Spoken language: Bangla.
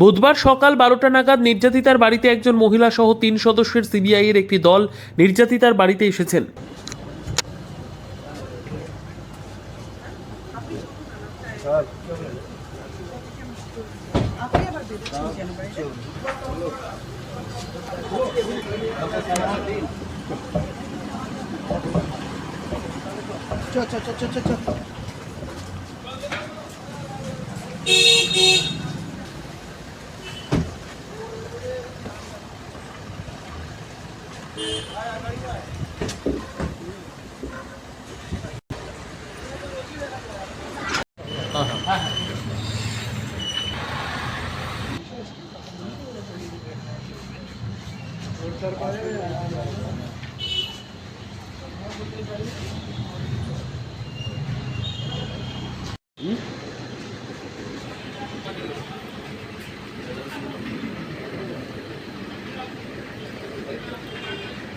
বুধবার সকাল বারোটা নাগাদ নির্যাতিতার বাড়িতে একজন মহিলা সহ তিন সদস্যের সিবিআই এর একটি দল নির্যাতিতার বাড়িতে এসেছেন। চল চল চল চল চল। চল